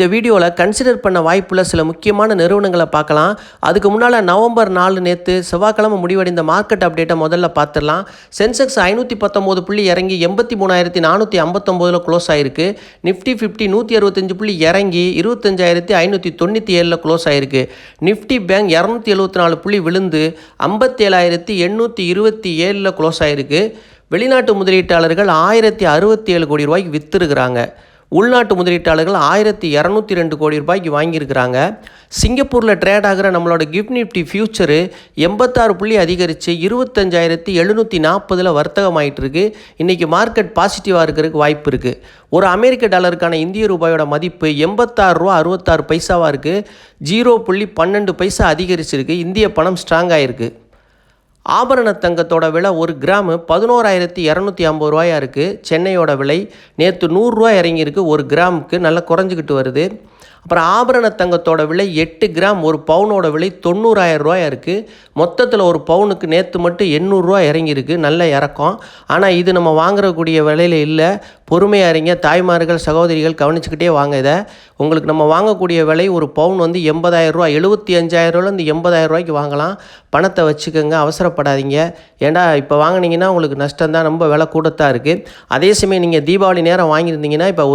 இந்த வீடியோவில் கன்சிடர் பண்ண வாய்ப்புள்ள சில முக்கியமான நிறுவனங்களை பார்க்கலாம். அதுக்கு முன்னால் நவம்பர் நாலு நேற்று செவ்வாய்க்கிழமை முடிவடைந்த மார்க்கெட் அப்டேட்டை முதல்ல பார்த்துடலாம். சென்செக்ஸ் ஐநூற்றி பத்தொம்போது புள்ளி இறங்கி எண்பத்தி மூணாயிரத்தி நானூற்றி ஐம்பத்தொம்போதில் க்ளோஸ் ஆயிருக்கு. நிஃப்டி ஃபிஃப்டி நூற்றி அறுபத்தஞ்சு புள்ளி இறங்கி இருபத்தஞ்சாயிரத்தி ஐநூற்றி தொண்ணூற்றி ஏழில் க்ளோஸ் ஆயிருக்கு. நிஃப்டி பேங்க் இரநூத்தி எழுபத்தி நாலு புள்ளி விழுந்து ஐம்பத்தேழாயிரத்தி எண்ணூற்றி இருபத்தி ஏழில் க்ளோஸ் ஆயிருக்கு. வெளிநாட்டு முதலீட்டாளர்கள் ஆயிரத்தி அறுபத்தி ஏழு கோடி ரூபாய்க்கு விற்றுருக்குறாங்க உள்நாட்டு முதலீட்டாளர்கள் ஆயிரத்தி இரநூத்தி ரெண்டு கோடி ரூபாய்க்கு வாங்கியிருக்கிறாங்க. சிங்கப்பூரில் ட்ரேட் ஆகிற நம்மளோட கிஃப்ட் நிஃப்டி ஃபியூச்சரு எண்பத்தாறு புள்ளி அதிகரித்து இருபத்தஞ்சாயிரத்தி எழுநூற்றி நாற்பதில் வர்த்தகமாயிட்டு இருக்கு இன்றைக்கி மார்க்கெட் பாசிட்டிவாக இருக்கிறதுக்கு வாய்ப்பு இருக்குது ஒரு அமெரிக்க டாலருக்கான இந்திய ரூபாயோட மதிப்பு எண்பத்தாறு ரூபா அறுபத்தாறு பைசாவாக இருக்குது ஜீரோ புள்ளி பன்னெண்டு பைசா அதிகரிச்சிருக்கு. இந்திய பணம் ஸ்ட்ராங்காகிருக்கு ஆபரண தங்கத்தோட விலை ஒரு கிராமு பதினோராயிரத்தி இரநூத்தி ஐம்பது ரூபாயாக இருக்குது சென்னையோட விலை நேற்று நூறுரூவா இறங்கியிருக்கு. ஒரு கிராமுக்கு நல்லா குறைஞ்சிக்கிட்டு வருது. அப்புறம் ஆபரண தங்கத்தோட விலை எட்டு கிராம் ஒரு பவுனோட விலை தொண்ணூறாயிரம் ரூபாயா இருக்குது மொத்தத்தில் ஒரு பவுனுக்கு நேற்று மட்டும் எண்ணூறுரூவா இறங்கியிருக்கு. நல்ல இறக்கம். ஆனால் இது நம்ம வாங்குறக்கூடிய விலையில் இல்லை. பொறுமையாக இருங்க. தாய்மார்கள் சகோதரிகள் கவனிச்சுக்கிட்டே வாங்க இதை. உங்களுக்கு நம்ம வாங்கக்கூடிய விலை ஒரு பவுன் வந்து எண்பதாயிரம் ரூபா எழுபத்தி அஞ்சாயிரரூவாலேருந்து எண்பதாயிரம் ரூபாய்க்கு வாங்கலாம். பணத்தை வச்சுக்கோங்க. அவசரப்படாதீங்க. ஏன்டா இப்போ வாங்குனீங்கன்னா உங்களுக்கு நஷ்டம் தான் ரொம்ப விலை கூடத்தான் இருக்குது அதே சமயம் நீங்கள் தீபாவளி நேரம் வாங்கியிருந்தீங்கன்னா இப்போ